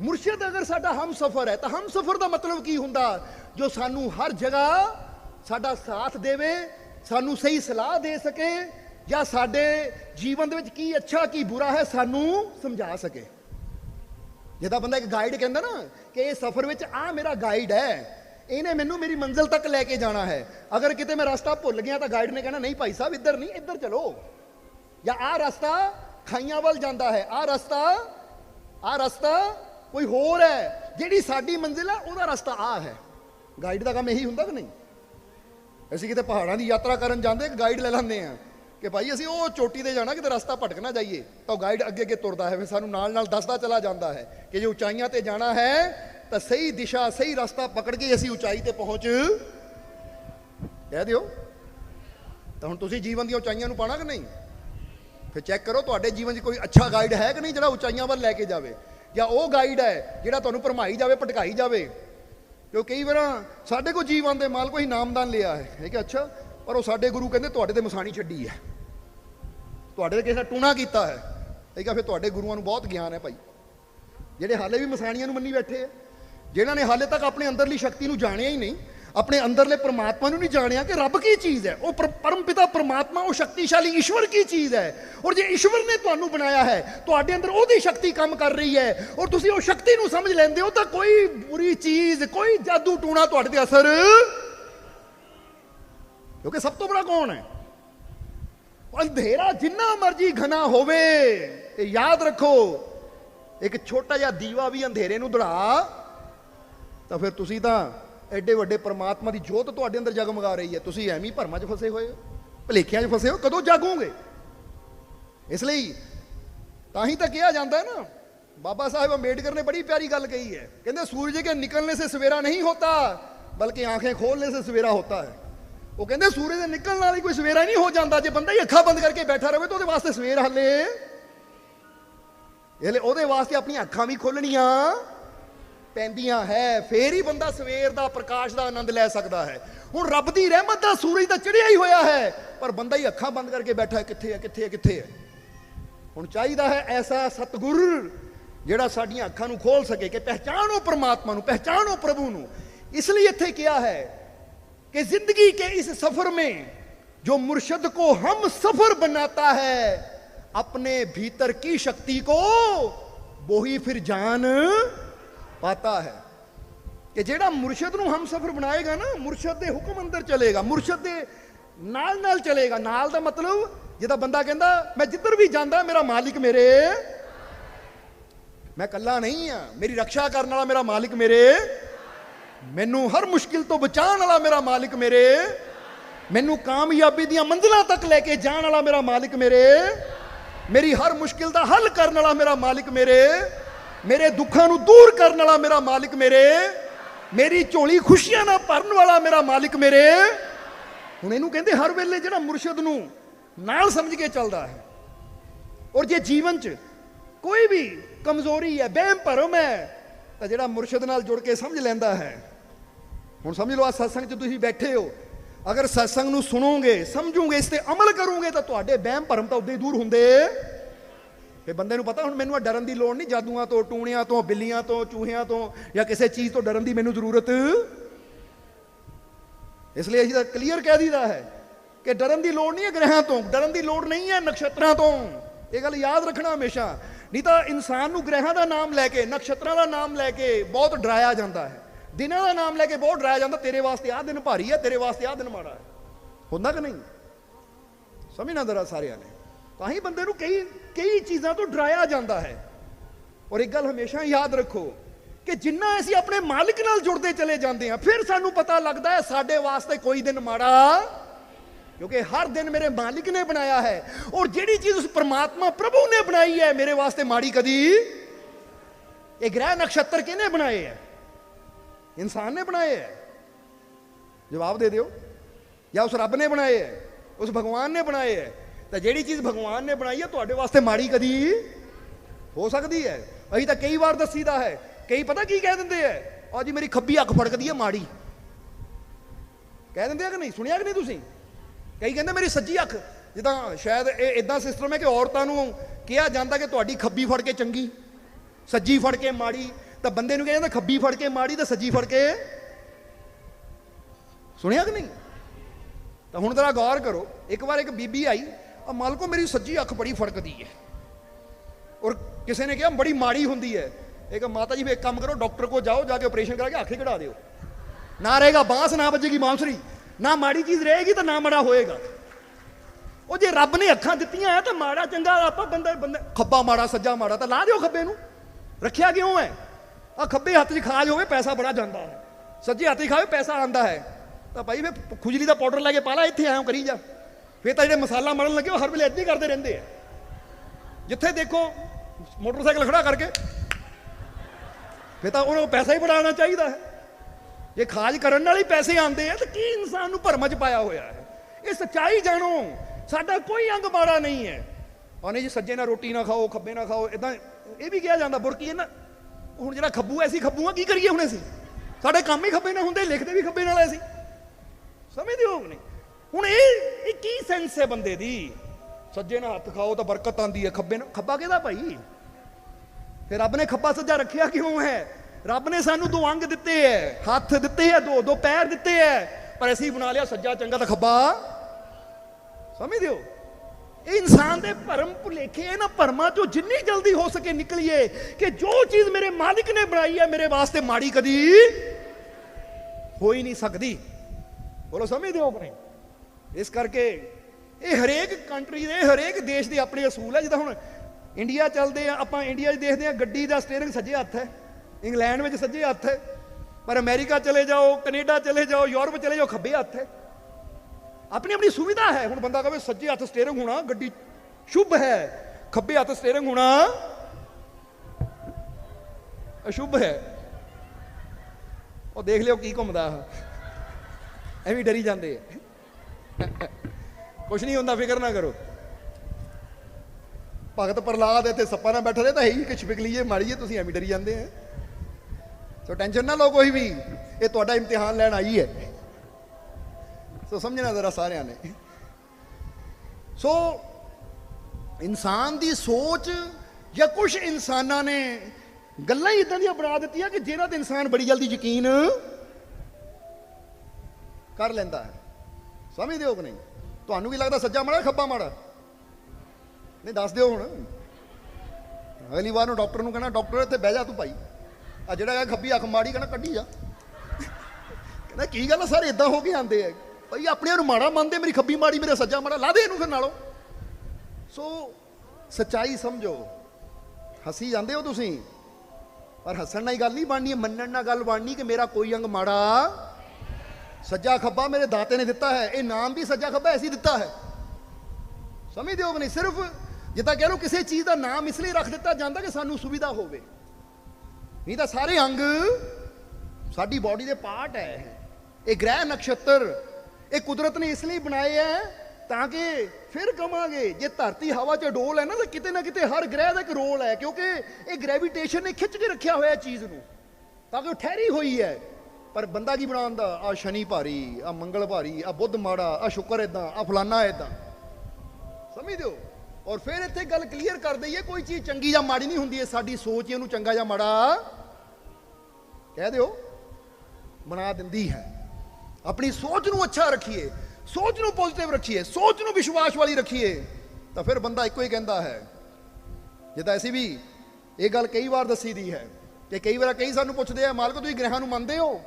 ਮੁਰਸ਼ਿਦ, ਅਗਰ ਸਾਡਾ ਹਮ ਸਫ਼ਰ ਹੈ, ਤਾਂ ਹਮ ਸਫ਼ਰ ਦਾ ਮਤਲਬ ਕੀ ਹੁੰਦਾ? ਜੋ ਸਾਨੂੰ ਹਰ ਜਗ੍ਹਾ ਸਾਡਾ ਸਾਥ ਦੇਵੇ, ਸਾਨੂੰ ਸਹੀ ਸਲਾਹ ਦੇ ਸਕੇ, ਜਾਂ ਸਾਡੇ ਜੀਵਨ ਦੇ ਵਿੱਚ ਕੀ ਅੱਛਾ, ਕੀ ਬੁਰਾ ਹੈ, ਸਾਨੂੰ ਸਮਝਾ ਸਕੇ। ਜਿਹਦਾ ਬੰਦਾ ਇੱਕ ਗਾਈਡ ਕਹਿੰਦਾ ਨਾ ਕਿ ਇਹ ਸਫ਼ਰ ਵਿੱਚ ਆ ਮੇਰਾ ਗਾਈਡ ਹੈ, ਇਹਨੇ ਮੈਨੂੰ ਮੇਰੀ ਮੰਜ਼ਿਲ ਤੱਕ ਲੈ ਕੇ ਜਾਣਾ ਹੈ। ਅਗਰ ਕਿਤੇ ਮੈਂ ਰਸਤਾ ਭੁੱਲ ਗਿਆ ਤਾਂ ਗਾਈਡ ਨੇ ਕਹਿਣਾ, ਨਹੀਂ ਭਾਈ ਸਾਹਿਬ, ਇੱਧਰ ਨਹੀਂ, ਇੱਧਰ ਚਲੋ। ਜਾਂ ਆ ਰਸਤਾ ਖਾਈਆਂ ਵੱਲ ਜਾਂਦਾ ਹੈ ਆ ਰਸਤਾ ਆ ਰਸਤਾ ਕੋਈ ਹੋਰ ਹੈ? ਜਿਹੜੀ ਸਾਡੀ ਮੰਜ਼ਿਲ ਹੈ ਉਹਦਾ ਰਸਤਾ ਆ ਹੈ। ਗਾਈਡ ਦਾ ਕੰਮ ਇਹੀ ਹੁੰਦਾ ਕਿ ਨਹੀਂ? ਅਸੀਂ ਕਿਤੇ ਪਹਾੜਾਂ ਦੀ ਯਾਤਰਾ ਕਰਨ ਜਾਂਦੇ ਗਾਈਡ ਲੈ ਲੈਂਦੇ ਆ ਕਿ ਭਾਈ ਅਸੀਂ ਉਹ ਚੋਟੀ ਤੇ ਜਾਣਾ, ਕਿਤੇ ਰਸਤਾ ਭਟਕ ਨਾ ਜਾਈਏ। ਤਾਂ ਗਾਈਡ ਅੱਗੇ ਅੱਗੇ ਤੁਰਦਾ ਹੈ, ਫਿਰ ਸਾਨੂੰ ਨਾਲ ਨਾਲ ਦੱਸਦਾ ਚਲਾ ਜਾਂਦਾ ਹੈ ਕਿ ਜੇ ਉਚਾਈਆਂ ਤੇ ਜਾਣਾ ਹੈ, ਤਾਂ ਸਹੀ ਦਿਸ਼ਾ, ਸਹੀ ਰਸਤਾ ਪਕੜ ਕੇ ਅਸੀਂ ਉਚਾਈ ਤੇ ਪਹੁੰਚ ਕਹਿ ਦਿਓ। ਤਾਂ ਹੁਣ ਤੁਸੀਂ ਜੀਵਨ ਦੀਆਂ ਉਚਾਈਆਂ ਨੂੰ ਪਾਣਾ ਕਿ ਨਹੀਂ? ਫਿਰ ਚੈੱਕ ਕਰੋ, ਤੁਹਾਡੇ ਜੀਵਨ 'ਚ ਕੋਈ ਅੱਛਾ ਗਾਈਡ ਹੈ ਕਿ ਨਹੀਂ ਜਿਹੜਾ ਉਚਾਈਆਂ ਵੱਲ ਲੈ ਕੇ ਜਾਵੇ? ਜਾਂ ਉਹ ਗਾਈਡ ਹੈ ਜਿਹੜਾ ਤੁਹਾਨੂੰ ਭਰਮਾਈ ਜਾਵੇ, ਭਟਕਾਈ ਜਾਵੇ। ਕਿਉਂ ਕਈ ਵਾਰ ਸਾਡੇ ਕੋਲ ਜੀਵਨ ਦੇ ਮਾਲ ਕੋਈ ਨਾਮਦਾਨ ਲਿਆ ਹੈ। ਇਹ ਕਿ ਅੱਛਾ? ਪਰ ਉਹ ਸਾਡੇ ਗੁਰੂ ਕਹਿੰਦੇ, ਤੁਹਾਡੇ ਤੇ ਮਸਾਣੀ ਛੱਡੀ ਹੈ। ਤੁਹਾਡੇ ਤੇ ਕਿਸੇ ਨੇ ਟੂਣਾ ਕੀਤਾ ਹੈ। ਠੀਕ ਕਿ ਫਿਰ ਤੁਹਾਡੇ ਗੁਰੂਆਂ ਨੂੰ ਬਹੁਤ ਗਿਆਨ ਹੈ ਭਾਈ। ਜਿਹੜੇ ਹਾਲੇ ਵੀ ਮਸਾਣੀਆਂ ਨੂੰ ਮੰਨੀ ਬੈਠੇ ਆ ਜਿਨ੍ਹਾਂ ਨੇ ਹਾਲੇ ਤੱਕ ਆਪਣੇ ਅੰਦਰਲੀ ਸ਼ਕਤੀ ਨੂੰ ਜਾਣਿਆ ਹੀ ਨਹੀਂ ਆਪਣੇ ਅੰਦਰਲੇ ਪ੍ਰਮਾਤਮਾ ਨੂੰ ਨਹੀਂ ਜਾਣਿਆ ਕਿ ਰੱਬ ਕੀ ਚੀਜ਼ ਹੈ। ਉਹ ਪਰਮ ਪਿਤਾ ਪ੍ਰਮਾਤਮਾ, ਉਹ ਸ਼ਕਤੀਸ਼ਾਲੀ ਈਸ਼ਵਰ ਕੀ ਚੀਜ਼ ਹੈ? ਔਰ ਜੇ ਈਸ਼ਵਰ ਨੇ ਤੁਹਾਨੂੰ ਬਣਾਇਆ ਹੈ, ਤੁਹਾਡੇ ਅੰਦਰ ਉਹਦੀ ਸ਼ਕਤੀ ਕੰਮ ਕਰ ਰਹੀ ਹੈ, ਔਰ ਤੁਸੀਂ ਉਹ ਸ਼ਕਤੀ ਨੂੰ ਸਮਝ ਲੈਂਦੇ ਹੋ, ਤਾਂ ਕੋਈ ਬੁਰੀ ਚੀਜ਼, ਕੋਈ ਜਾਦੂ ਟੂਣਾ ਤੁਹਾਡੇ ਤੇ ਅਸਰ ਕਿਉਂਕਿ ਸਭ ਤੋਂ ਬੜਾ ਕੌਣ ਹੈ? ਅੰਧੇਰਾ ਜਿੰਨਾ ਮਰਜ਼ੀ ਘਨਾ ਹੋਵੇ, ਤੇ ਯਾਦ ਰੱਖੋ, ਇੱਕ ਛੋਟਾ ਜਿਹਾ ਦੀਵਾ ਵੀ ਅੰਧੇਰੇ ਨੂੰ ਦੜਾ, ਤਾਂ ਫਿਰ ਤੁਸੀਂ ਤਾਂ ਐਡੇ ਵੱਡੇ ਪਰਮਾਤਮਾ ਦੀ ਜੋਤ ਤੁਹਾਡੇ ਅੰਦਰ ਜਗਮਗਾ ਰਹੀ ਹੈ। ਤੁਸੀਂ ਐਵੇਂ ਭਰਮਾਂ 'ਚ ਫਸੇ ਹੋਏ ਹੋ, ਭਲੇਖਿਆਂ 'ਚ ਫਸੇ ਹੋ, ਕਦੋਂ ਜਾਗੋਗੇ? ਇਸ ਲਈ ਤਾਂ ਹੀ ਤਾਂ ਕਿਹਾ ਜਾਂਦਾ ਹੈ ਨਾ, ਬਾਬਾ ਸਾਹਿਬ ਅੰਬੇਡਕਰ ਨੇ ਬੜੀ ਪਿਆਰੀ ਗੱਲ ਕਹੀ ਹੈ। ਕਹਿੰਦੇ, ਸੂਰਜ ਕੇ ਨਿਕਲਣੇ ਸੇ ਸਵੇਰਾ ਨਹੀਂ ਹੋਤਾ, ਬਲਕਿ ਆਂਖੇ ਖੋਲਨੇ ਸੇ ਸਵੇਰਾ ਹੋਤਾ ਹੈ। ਉਹ ਕਹਿੰਦੇ, ਸੂਰਜ ਦੇ ਨਿਕਲਣ ਨਾਲ ਹੀ ਕੋਈ ਸਵੇਰਾ ਨਹੀਂ ਹੋ ਜਾਂਦਾ। ਜੇ ਬੰਦਾ ਹੀ ਅੱਖਾਂ ਬੰਦ ਕਰਕੇ ਬੈਠਾ ਰਹੇ ਤਾਂ ਉਹਦੇ ਵਾਸਤੇ ਸਵੇਰ ਹੱਲੇ। ਇਹਲੇ ਉਹਦੇ ਵਾਸਤੇ ਆਪਣੀਆਂ ਅੱਖਾਂ ਵੀ ਖੋਲਣੀਆਂ। ਪੈਂਦੀਆਂ ਹੈ ਫੇਰ ਹੀ ਬੰਦਾ ਸਵੇਰ ਦਾ ਪ੍ਰਕਾਸ਼ ਦਾ ਆਨੰਦ ਲੈ ਸਕਦਾ ਹੈ ਹੁਣ ਰੱਬ ਦੀ ਰਹਿਮਤ ਦਾ ਸੂਰਜ ਤਾਂ ਚੜਿਆ ਹੀ ਹੋਇਆ ਹੈ ਪਰ ਬੰਦਾ ਹੀ ਅੱਖਾਂ ਬੰਦ ਕਰਕੇ ਬੈਠਾ ਹੈ ਕਿੱਥੇ ਹੈ ਕਿੱਥੇ ਹੈ ਕਿੱਥੇ ਹੈ ਹੁਣ ਚਾਹੀਦਾ ਹੈ ਐਸਾ ਸਤਗੁਰ ਜਿਹੜਾ ਸਾਡੀਆਂ ਅੱਖਾਂ ਨੂੰ ਖੋਲ ਸਕੇ ਕਿ ਪਹਿਚਾਨੋ ਪ੍ਰਮਾਤਮਾ ਨੂੰ ਪਹਿਚਾਨੋ ਪ੍ਰਭੂ ਨੂੰ ਇਸ ਲਈ ਇੱਥੇ ਕਿਹਾ ਹੈ कि जिंदगी के इस सफर में जो मुर्शद को हम सफर बनाता है अपने भीतर की शक्ति को वो ही फिर जान ਪਾਤਾ ਹੈ ਕਿ ਜਿਹੜਾ ਮੁਰਸ਼ਦ ਨੂੰ ਹਮਸਫਰ ਬਣਾਏਗਾ ਨਾ, ਮੁਰਸ਼ਦ ਦੇ ਹੁਕਮ ਅੰਦਰ ਚਲੇਗਾ, ਮੁਰਸ਼ਦ ਦੇ ਨਾਲ ਨਾਲ ਚਲੇਗਾ। ਨਾਲ ਦਾ ਮਤਲਬ ਜਿਹਦਾ ਬੰਦਾ ਕਹਿੰਦਾ, ਮੈਂ ਜਿੱਧਰ ਵੀ ਜਾਂਦਾ, ਮੇਰਾ ਮਾਲਿਕ ਮੇਰੇ ਮੈਂ ਇਕੱਲਾ ਨਹੀਂ ਆ, ਮੇਰੀ ਰੱਖਿਆ ਕਰਨ ਵਾਲਾ ਮੇਰਾ ਮਾਲਿਕ ਮੇਰੇ। ਮੈਨੂੰ ਹਰ ਮੁਸ਼ਕਿਲ ਤੋਂ ਬਚਾਉਣ ਵਾਲਾ ਮੇਰਾ ਮਾਲਿਕ ਮੇਰੇ। ਮੈਨੂੰ ਕਾਮਯਾਬੀ ਦੀਆਂ ਮੰਜ਼ਲਾਂ ਤੱਕ ਲੈ ਕੇ ਜਾਣ ਵਾਲਾ ਮੇਰਾ ਮਾਲਿਕ ਮੇਰੇ। ਮੇਰੀ ਹਰ ਮੁਸ਼ਕਿਲ ਦਾ ਹੱਲ ਕਰਨ ਵਾਲਾ ਮੇਰਾ ਮਾਲਿਕ ਮੇਰੇ। ਮੇਰੇ ਦੁੱਖਾਂ ਨੂੰ ਦੂਰ ਕਰਨ ਵਾਲਾ ਮੇਰਾ ਮਾਲਿਕ ਮੇਰੇ। ਮੇਰੀ ਝੋਲੀ ਖੁਸ਼ੀਆਂ ਨਾਲ ਭਰਨ ਵਾਲਾ ਮੇਰਾ ਮਾਲਿਕ ਮੇਰੇ। ਹੁਣ ਇਹਨੂੰ ਕਹਿੰਦੇ ਹਰ ਵੇਲੇ ਜਿਹੜਾ ਮੁਰਸ਼ਿਦ ਨੂੰ ਨਾਲ ਸਮਝ ਕੇ ਚੱਲਦਾ ਹੈ। ਔਰ ਜੇ ਜੀਵਨ 'ਚ ਕੋਈ ਵੀ ਕਮਜ਼ੋਰੀ ਹੈ, ਵਹਿਮ ਭਰਮ ਹੈ, ਤਾਂ ਜਿਹੜਾ ਮੁਰਸ਼ਿਦ ਨਾਲ ਜੁੜ ਕੇ ਸਮਝ ਲੈਂਦਾ ਹੈ। ਹੁਣ ਸਮਝ ਲਓ ਆ ਸਤਸੰਗ 'ਚ ਤੁਸੀਂ ਬੈਠੇ ਹੋ। ਅਗਰ ਸਤਸੰਗ ਨੂੰ ਸੁਣੋਗੇ, ਸਮਝੋਗੇ, ਇਸ ਤੇ ਅਮਲ ਕਰੋਗੇ, ਤਾਂ ਤੁਹਾਡੇ ਵਹਿਮ ਭਰਮ ਤਾਂ ਉਦੋਂ ਹੀ ਦੂਰ ਹੁੰਦੇ। ਫੇ ਬੰਦੇ ਨੂੰ ਪਤਾ, ਹੁਣ ਮੈਨੂੰ ਆ ਡਰਨ ਦੀ ਲੋੜ ਨਹੀਂ, ਜਾਦੂਆਂ ਤੋਂ, ਟੂਣਿਆਂ ਤੋਂ, ਬਿੱਲੀਆਂ ਤੋਂ, ਚੂਹਿਆਂ ਤੋਂ ਜਾਂ ਕਿਸੇ ਚੀਜ਼ ਤੋਂ ਡਰਨ ਦੀ ਮੈਨੂੰ ਜ਼ਰੂਰਤ। ਇਸ ਲਈ ਅਸੀਂ ਤਾਂ ਕਲੀਅਰ ਕਹਿ ਦਈਦਾ ਹੈ ਕਿ ਡਰਨ ਦੀ ਲੋੜ ਨਹੀਂ ਹੈ ਗ੍ਰਹਿਾਂ ਤੋਂ, ਡਰਨ ਦੀ ਲੋੜ ਨਹੀਂ ਹੈ ਨਕਸ਼ਤਰਾਂ ਤੋਂ। ਇਹ ਗੱਲ ਯਾਦ ਰੱਖਣਾ ਹਮੇਸ਼ਾ। ਨਹੀਂ ਤਾਂ ਇਨਸਾਨ ਨੂੰ ਗ੍ਰਹਿਾਂ ਦਾ ਨਾਮ ਲੈ ਕੇ, ਨਕਸ਼ਤਰਾਂ ਦਾ ਨਾਮ ਲੈ ਕੇ ਬਹੁਤ ਡਰਾਇਆ ਜਾਂਦਾ ਹੈ। ਦਿਨਾਂ ਦਾ ਨਾਮ ਲੈ ਕੇ ਬਹੁਤ ਡਰਾਇਆ ਜਾਂਦਾ, ਤੇਰੇ ਵਾਸਤੇ ਆਹ ਦਿਨ ਭਾਰੀ ਹੈ, ਤੇਰੇ ਵਾਸਤੇ ਆਹ ਦਿਨ ਮਾੜਾ ਹੈ। ਹੁੰਦਾ ਕਿ ਨਹੀਂ? ਸਮਝਣਾ ਜ਼ਰਾ ਸਾਰਿਆਂ ਨੇ। ਤਾਂ ਹੀ ਬੰਦੇ ਨੂੰ ਕਈ ਕਈ ਚੀਜ਼ਾਂ ਤੋਂ ਡਰਾਇਆ ਜਾਂਦਾ ਹੈ। ਔਰ ਇੱਕ ਗੱਲ ਹਮੇਸ਼ਾ ਯਾਦ ਰੱਖੋ ਕਿ ਜਿੰਨਾ ਅਸੀਂ ਆਪਣੇ ਮਾਲਿਕ ਨਾਲ ਜੁੜਦੇ ਚਲੇ ਜਾਂਦੇ ਹਾਂ, ਫਿਰ ਸਾਨੂੰ ਪਤਾ ਲੱਗਦਾ ਹੈ ਸਾਡੇ ਵਾਸਤੇ ਕੋਈ ਦਿਨ ਮਾੜਾ, ਕਿਉਂਕਿ ਹਰ ਦਿਨ ਮੇਰੇ ਮਾਲਿਕ ਨੇ ਬਣਾਇਆ ਹੈ। ਔਰ ਜਿਹੜੀ ਚੀਜ਼ ਉਸ ਪਰਮਾਤਮਾ ਪ੍ਰਭੂ ਨੇ ਬਣਾਈ ਹੈ, ਮੇਰੇ ਵਾਸਤੇ ਮਾੜੀ ਕਦੀ ਇਹ ਗ੍ਰਹਿ ਨਕਸ਼ਤਰ ਕਿਹਨੇ ਬਣਾਏ ਹੈ? ਇਨਸਾਨ ਨੇ ਬਣਾਏ ਹੈ। ਜਵਾਬ ਦੇ ਦਿਓ। ਜਾਂ ਉਸ ਰੱਬ ਨੇ ਬਣਾਏ ਹੈ, ਉਸ ਭਗਵਾਨ ਨੇ ਬਣਾਏ ਹੈ। ਤਾਂ ਜਿਹੜੀ ਚੀਜ਼ ਭਗਵਾਨ ਨੇ ਬਣਾਈ ਹੈ ਤੁਹਾਡੇ ਵਾਸਤੇ ਮਾੜੀ ਕਦੀ ਹੋ ਸਕਦੀ ਹੈ। ਅਸੀਂ ਤਾਂ ਕਈ ਵਾਰ ਦੱਸੀਦਾ ਹੈ, ਕਈ ਪਤਾ ਕੀ ਕਹਿ ਦਿੰਦੇ ਐ ਆ ਜੀ ਮੇਰੀ ਖੱਬੀ ਅੱਖ ਫੜਕਦੀ ਹੈ ਮਾੜੀ। ਕਹਿ ਦਿੰਦੇ ਆ ਕਿ ਨਹੀਂ? ਸੁਣਿਆ ਕਿ ਨਹੀਂ ਤੁਸੀਂ? ਕਈ ਕਹਿੰਦੇ ਮੇਰੀ ਸੱਜੀ ਅੱਖ। ਜਿੱਦਾਂ ਸ਼ਾਇਦ ਇਹ ਇਦਾਂ ਸਿਸਟਮ ਹੈ ਕਿ ਔਰਤਾਂ ਨੂੰ ਕਿਹਾ ਜਾਂਦਾ ਕਿ ਤੁਹਾਡੀ ਖੱਬੀ ਫੜ ਕੇ ਚੰਗੀ, ਸੱਜੀ ਫੜ ਕੇ ਮਾੜੀ, ਤਾਂ ਬੰਦੇ ਨੂੰ ਕਿਹਾ ਜਾਂਦਾ ਖੱਬੀ ਫੜ ਕੇ ਮਾੜੀ ਤਾਂ ਸੱਜੀ ਫੜ ਕੇ। ਸੁਣਿਆ ਕਿ ਨਹੀਂ? ਤਾਂ ਹੁਣ ਜ਼ਰਾ ਗੌਰ ਕਰੋ, ਇੱਕ ਵਾਰ ਇੱਕ ਬੀਬੀ ਆਈ ਆ ਮਾਲਕੋ, ਮੇਰੀ ਸੱਜੀ ਅੱਖ ਬੜੀ ਫੜਕਦੀ ਹੈ। ਔਰ ਕਿਸੇ ਨੇ ਕਿਹਾ, ਬੜੀ ਮਾੜੀ ਹੁੰਦੀ ਹੈ। ਇਹ ਕਿ ਮਾਤਾ ਜੀ, ਵੀ ਇੱਕ ਕੰਮ ਕਰੋ, ਡਾਕਟਰ ਕੋਲ ਜਾਓ, ਜਾ ਕੇ ਆਪਰੇਸ਼ਨ ਕਰਾ ਕੇ ਅੱਖ ਹੀ ਕਢਾ ਦਿਓ। ਨਾ ਰਹੇਗਾ ਬਾਂਸ, ਨਾ ਵੱਜੇਗੀ ਮਾਂਸਰੀ ਨਾ ਮਾੜੀ ਚੀਜ਼ ਰਹੇਗੀ ਤਾਂ ਨਾ ਮਾੜਾ ਹੋਏਗਾ। ਉਹ ਜੇ ਰੱਬ ਨੇ ਅੱਖਾਂ ਦਿੱਤੀਆਂ ਹੈ ਤਾਂ ਮਾੜਾ ਚੰਗਾ, ਆਪਾਂ ਬੰਦਾ ਬੰਦਾ ਖੱਬਾ ਮਾੜਾ, ਸੱਜਾ ਮਾੜਾ, ਤਾਂ ਲਾ ਦਿਓ ਖੱਬੇ ਨੂੰ। ਰੱਖਿਆ ਕਿਉਂ ਹੈ ਆ ਖੱਬੇ ਹੱਥ 'ਚ ਖਾਜ ਹੋਵੇ ਪੈਸਾ ਬੜਾ ਜਾਂਦਾ ਹੈ। ਸੱਜੇ ਹੱਥ 'ਚ ਖਾਵੇ, ਪੈਸਾ ਆਂਦਾ ਹੈ। ਤਾਂ ਭਾਈ ਵੇ ਖੁਜਲੀ ਦਾ ਪਾਊਡਰ ਲੈ ਕੇ ਪਾ ਲਾ, ਇੱਥੇ ਆਇਓ ਕਰੀ ਜਾ। ਫਿਰ ਤਾਂ ਜਿਹੜੇ ਮਸਾਲਾ ਮਰਨ ਲੱਗੇ, ਉਹ ਹਰ ਵੇਲੇ ਇੱਦਾਂ ਹੀ ਕਰਦੇ ਰਹਿੰਦੇ ਆ। ਜਿੱਥੇ ਦੇਖੋ, ਮੋਟਰਸਾਈਕਲ ਖੜਾ ਕਰਕੇ, ਫਿਰ ਤਾਂ ਉਹਨੂੰ ਪੈਸਾ ਹੀ ਬਣਾਉਣਾ ਚਾਹੀਦਾ ਹੈ। ਜੇ ਖਾਜ ਕਰਨ ਨਾਲ ਹੀ ਪੈਸੇ ਆਉਂਦੇ ਆ, ਤਾਂ ਕੀ ਇਨਸਾਨ ਨੂੰ ਭਰਮ ਚ ਪਾਇਆ ਹੋਇਆ ਹੈ? ਇਹ ਸੱਚਾਈ ਜਾਣੋ, ਸਾਡਾ ਕੋਈ ਅੰਗ ਮਾੜਾ ਨਹੀਂ ਹੈ। ਉਹਨੇ ਜੀ, ਸੱਜੇ ਨਾਲ ਰੋਟੀ ਨਾ ਖਾਓ, ਖੱਬੇ ਨਾ ਖਾਓ ਇਦਾਂ ਇਹ ਵੀ ਕਿਹਾ ਜਾਂਦਾ ਬੁਰਕੀ ਹੈ ਨਾ ਹੁਣ ਜਿਹੜਾ ਖੱਬੂ ਐਸੀ ਖੱਬੂ ਆ ਕੀ ਕਰੀਏ ਹੁਣ ਅਸੀਂ? ਸਾਡੇ ਕੰਮ ਹੀ ਖੱਬੇ ਨਾਲ ਹੁੰਦੇ, ਲਿਖਦੇ ਵੀ ਖੱਬੇ ਨਾਲ ਅਸੀਂ। ਸਮਝਦੇ ਹੋ ਨਹੀਂ? ਹੁਣ ਇਹ ਇਹ ਕੀ ਸੈਂਸ ਹੈ ਬੰਦੇ ਦੀ? ਸੱਜੇ ਨਾਲ ਹੱਥ ਖਾਓ ਤਾਂ ਬਰਕਤ ਆਂਦੀ ਹੈ, ਖੱਬੇ ਨਾਲ ਖੱਬਾ ਕਿਹਦਾ ਭਾਈ? ਫਿਰ ਰੱਬ ਨੇ ਖੱਬਾ ਸੱਜਾ ਰੱਖਿਆ ਕਿਉਂ ਹੈ? ਰੱਬ ਨੇ ਸਾਨੂੰ ਦੋ ਅੰਗ ਦਿੱਤੇ ਹੈ, ਹੱਥ ਦਿੱਤੇ ਹੈ, ਦੋ ਦੋ ਪੈਰ ਦਿੱਤੇ ਹੈ, ਪਰ ਅਸੀਂ ਬਣਾ ਲਿਆ ਸੱਜਾ, ਚੰਗਾ ਤਾਂ ਖੱਬਾ। ਸਮਝਦੇ ਹੋ? ਇਹ ਇਨਸਾਨ ਦੇ ਭਰਮ ਭੁਲੇਖੇ ਇਹਨਾਂ ਭਰਮਾਂ ਚੋਂ ਜਿੰਨੀ ਜਲਦੀ ਹੋ ਸਕੇ ਨਿਕਲੀਏ ਕਿ ਜੋ ਚੀਜ਼ ਮੇਰੇ ਮਾਲਿਕ ਨੇ ਬਣਾਈ ਹੈ, ਮੇਰੇ ਵਾਸਤੇ ਮਾੜੀ ਕਦੀ ਹੋ ਹੀ ਨਹੀਂ ਸਕਦੀ। ਬੋਲੋ, ਸਮਝਦੇ ਹੋ ਕਿ ਨਹੀਂ ਇਸ ਕਰਕੇ ਇਹ ਹਰੇਕ ਕੰਟਰੀ ਦੇ, ਹਰੇਕ ਦੇਸ਼ ਦੇ ਆਪਣੇ ਅਸੂਲ ਹੈ ਜਿੱਦਾਂ ਹੁਣ ਇੰਡੀਆ ਚੱਲਦੇ ਆ, ਆਪਾਂ ਇੰਡੀਆ 'ਚ ਦੇਖਦੇ ਆ, ਗੱਡੀ ਦਾ ਸਟੀਅਰਿੰਗ ਸੱਜੇ ਹੱਥ ਹੈ ਇੰਗਲੈਂਡ ਵਿੱਚ ਸੱਜੇ ਹੱਥ ਹੈ, ਪਰ ਅਮਰੀਕਾ ਚਲੇ ਜਾਓ ਕੈਨੇਡਾ ਚਲੇ ਜਾਓ ਯੂਰਪ ਚਲੇ ਜਾਓ, ਖੱਬੇ ਹੱਥ ਹੈ। ਆਪਣੀ ਆਪਣੀ ਸੁਵਿਧਾ ਹੈ, ਹੁਣ ਬੰਦਾ ਕਹੇ ਸੱਜੇ ਹੱਥ ਸਟੀਅਰਿੰਗ ਹੋਣਾ, ਗੱਡੀ ਸ਼ੁਭ ਹੈ, ਖੱਬੇ ਹੱਥ ਸਟੀਅਰਿੰਗ ਹੋਣਾ ਅਸ਼ੁਭ ਹੈ। ਉਹ ਦੇਖ ਲਿਓ ਕੀ ਘੁੰਮਦਾ ਐਵੇਂ ਡਰੀ ਜਾਂਦੇ ਆ। <laughs> ਕੁਛ ਨਹੀਂ ਹੁੰਦਾ, ਫਿਕਰ ਨਾ ਕਰੋ। ਭਗਤ ਪ੍ਰਲਾਦ ਇੱਥੇ ਸੱਪਾਂ ਨਾਲ ਬੈਠੇ ਰਹੇ ਤਾਂ ਹੈ ਹੀ ਕਿ ਛਿਪਕਲੀਏ ਮਾਰੀਏ ਤੁਸੀਂ ਐਵੇਂ ਡਰੀ ਜਾਂਦੇ ਆ। ਸੋ ਟੈਨਸ਼ਨ ਨਾ ਲਓ ਕੋਈ ਵੀ, ਇਹ ਤੁਹਾਡਾ ਇਮਤਿਹਾਨ ਲੈਣ ਆਈ ਹੈ। ਸੋ ਸਮਝਣਾ ਜ਼ਰਾ ਸਾਰਿਆਂ ਨੇ। ਸੋ ਇਨਸਾਨ ਦੀ ਸੋਚ ਜਾਂ ਕੁਝ ਇਨਸਾਨਾਂ ਨੇ ਗੱਲਾਂ ਹੀ ਇਦਾਂ ਦੀਆਂ ਬਣਾ ਦਿੱਤੀਆਂ ਕਿ ਜਿਹਨਾਂ ਤੇ ਇਨਸਾਨ ਬੜੀ ਜਲਦੀ ਯਕੀਨ ਕਰ ਲੈਂਦਾ ਹੈ। ਸਮਝਦੇ ਹੋ ਕਿ ਨਹੀਂ? ਤੁਹਾਨੂੰ ਕੀ ਲੱਗਦਾ ਸੱਜਾ ਮਾੜਾ ਖੱਬਾ ਮਾੜਾ? ਨਹੀਂ, ਦੱਸ ਦਿਓ ਹੁਣ। ਅਗਲੀ ਵਾਰ ਨੂੰ ਡਾਕਟਰ ਨੂੰ ਕਹਿਣਾ, ਡਾਕਟਰ, ਇੱਥੇ ਬਹਿ ਜਾ ਤੂੰ ਭਾਈ। ਆ ਜਿਹੜਾ ਹੈ ਖੱਬੀ ਅੱਖ ਮਾੜੀ, ਕਹਿੰਦਾ ਕੱਢੀ ਜਾ। ਕਹਿੰਦਾ, ਕੀ ਗੱਲ ਆ ਸਰ ਇਦਾਂ ਹੋ ਕੇ ਆਂਦੇ ਆ? ਭਾਈ, ਆਪਣੇ ਨੂੰ ਮਾੜਾ ਮੰਨਦੇ, ਮੇਰੀ ਖੱਬੀ ਮਾੜੀ, ਮੇਰਾ ਸੱਜਾ ਮਾੜਾ, ਲਾ ਦੇ ਇਹਨੂੰ ਫਿਰ ਨਾਲੋਂ। ਸੋ, ਸਚਾਈ ਸਮਝੋ। ਹੱਸੀ ਜਾਂਦੇ ਹੋ ਤੁਸੀਂ। ਪਰ ਹੱਸਣ ਨਾਲ ਹੀ ਗੱਲ ਨਹੀਂ ਬਣਨੀ, ਮੰਨਣ ਨਾਲ ਗੱਲ ਬਣਨੀ ਕਿ ਮੇਰਾ ਕੋਈ ਅੰਗ ਮਾੜਾ ਸੱਜਾ ਖੱਬਾ ਮੇਰੇ ਦਾਤੇ ਨੇ ਦਿੱਤਾ ਹੈ, ਇਹ ਨਾਮ ਵੀ ਸੱਜਾ ਖੱਬਾ ਐਸੀ ਦਿੱਤਾ ਹੈ। ਸਮਝਦੇ ਹੋ ਕਿ ਨਹੀਂ, ਸਿਰਫ ਜਿੱਦਾਂ ਕਹਿ ਲਓ ਕਿਸੇ ਚੀਜ਼ ਦਾ ਨਾਮ ਇਸ ਲਈ ਰੱਖ ਦਿੱਤਾ ਜਾਂਦਾ ਕਿ ਸਾਨੂੰ ਸੁਵਿਧਾ ਹੋਵੇ। ਨਹੀਂ ਤਾਂ ਸਾਰੇ ਅੰਗ ਸਾਡੀ ਬਾਡੀ ਦੇ ਪਾਰਟ ਹੈ ਇਹ। ਗ੍ਰਹਿ ਨਕਸ਼ਤਰ, ਇਹ ਕੁਦਰਤ ਨੇ ਇਸ ਲਈ ਬਣਾਏ ਹੈ ਤਾਂ ਕਿ ਫਿਰ ਕਵਾਂਗੇ, ਜੇ ਧਰਤੀ ਹਵਾ 'ਚ ਡੋਲ ਹੈ ਨਾ, ਤਾਂ ਕਿਤੇ ਨਾ ਕਿਤੇ ਹਰ ਗ੍ਰਹਿ ਦਾ ਇੱਕ ਰੋਲ ਹੈ, ਕਿਉਂਕਿ ਇਹ ਗ੍ਰੈਵਿਟੇਸ਼ਨ ਨੇ ਖਿੱਚ ਕੇ ਰੱਖਿਆ ਹੋਇਆ ਚੀਜ਼ ਨੂੰ। ਤਾਂ ਕਿ ਉਹ ਠਹਿਰੀ ਹੋਈ ਹੈ। ਪਰ ਬੰਦਾ ਕੀ ਬਣਾਉਂਦਾ ਆ ਸ਼ਨੀ ਭਾਰੀ ਆ ਮੰਗਲ ਭਾਰੀ ਆ ਬੁੱਧ ਮਾੜਾ ਆ ਸ਼ੁਕਰ ਇਦਾਂ ਆ ਫਲਾਨਾ ਇਦਾਂ ਸਮਝਦੇ ਹੋ ਔਰ ਫਿਰ ਇੱਥੇ ਗੱਲ ਕਲੀਅਰ ਕਰ ਦਈਏ, ਕੋਈ ਚੀਜ਼ ਚੰਗੀ ਜਾਂ ਮਾੜੀ ਨਹੀਂ ਹੁੰਦੀ ਹੈ ਸਾਡੀ ਸੋਚ ਹੀ ਇਹਨੂੰ ਚੰਗਾ ਜਾਂ ਮਾੜਾ ਕਹਿ ਦਿਓ। ਬਣਾ ਦਿੰਦੀ ਹੈ। ਆਪਣੀ ਸੋਚ ਨੂੰ ਅੱਛਾ ਰੱਖੀਏ, ਸੋਚ ਨੂੰ ਪੋਜ਼ਿਟਿਵ ਰੱਖੀਏ, ਸੋਚ ਨੂੰ ਵਿਸ਼ਵਾਸ ਵਾਲੀ ਰੱਖੀਏ, ਤਾਂ ਫਿਰ ਬੰਦਾ ਇੱਕੋ ਹੀ ਕਹਿੰਦਾ ਹੈ। ਜਿੱਦਾਂ ਅਸੀਂ ਵੀ ਇਹ ਗੱਲ ਕਈ ਵਾਰ ਦੱਸੀ ਦੀ ਹੈ ਕਿ ਕਈ ਵਾਰ ਕਈ ਸਾਨੂੰ ਪੁੱਛਦੇ ਆ, ਮਾਲਕ ਤੁਸੀਂ ਗ੍ਰਹਿਾਂ ਨੂੰ ਮੰਨਦੇ ਹੋ?